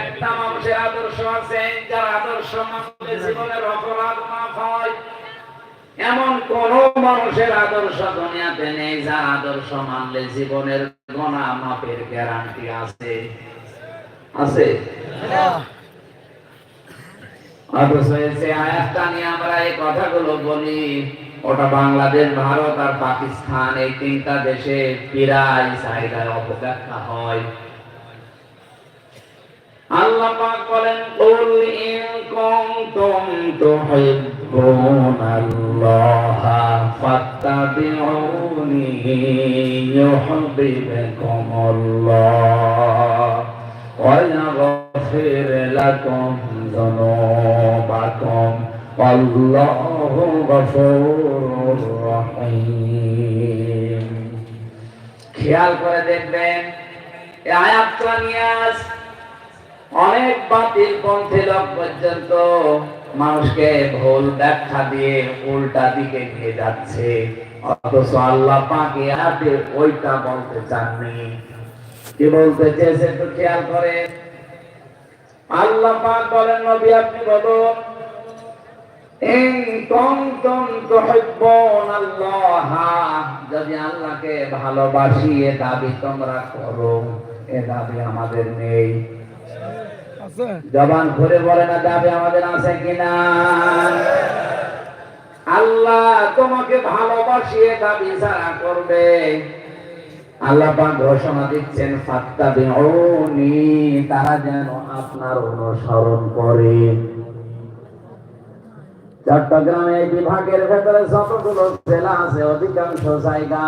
একটা মানুষের আদর্শ আছে, যার আদর্শ মানলে জীবনের অপরাধ মাফ হয়। এমন কোন মানুষের আদর্শ দুনিয়াতে নেই, যার আদর্শ মানলে জীবনের গোনা মাপের গ্যারান্টি আছে। আছে? অথচ আয়াতটা নিয়ে আমরা এই কথাগুলো বলি, ওটা বাংলাদেশ, ভারত আর পাকিস্তান, এই তিনটা দেশে প্রায় চাহিদার অপব্যাখ্যা হয়। আল্লাহ পাক বলেন, কুল ইন কুনতুম তুহিব্বুনাল্লাহা ফাত্তাবিউনি ইউহিব্বুকুমুল্লাহ ওয়া ইয়াগফির লাকুম যুনুবাকুম ওয়াল্লাহু গফুরুর রহিম। খেয়াল করে দেখবেন, এই আয়াতটা নিয়ে আস অনেক বাতিল পন্থী লোক পর্যন্ত মানুষকে ভুল ব্যাখ্যা দিয়ে উল্টা দিকে নিয়ে যাচ্ছে। অথচ আল্লাহ পাকে হাতে ওইটা বলতে চাননি। কি বলতে চেয়েছে একটু খেয়াল করে আল্লাহ পাক বলেন, নবী আপনি বলুন যদি আল্লাহকে ভালোবাসি, এ দাবি তোমরা করো, এ দাবি আমাদের নেই। জবান ঘুরে বলে না দাবি আমাদের আছে কিনা? আল্লাহ তোমাকে ভালোবাসিয়ে দাবি ছাড়া করবে। আল্লাহ পাক ঘোষণা দিচ্ছেন তারা যেন আপনার অনুসরণ করে। চট্টগ্রামে বিভাগের ভেতরে যতগুলো জেলা আছে, অধিকাংশ জায়গা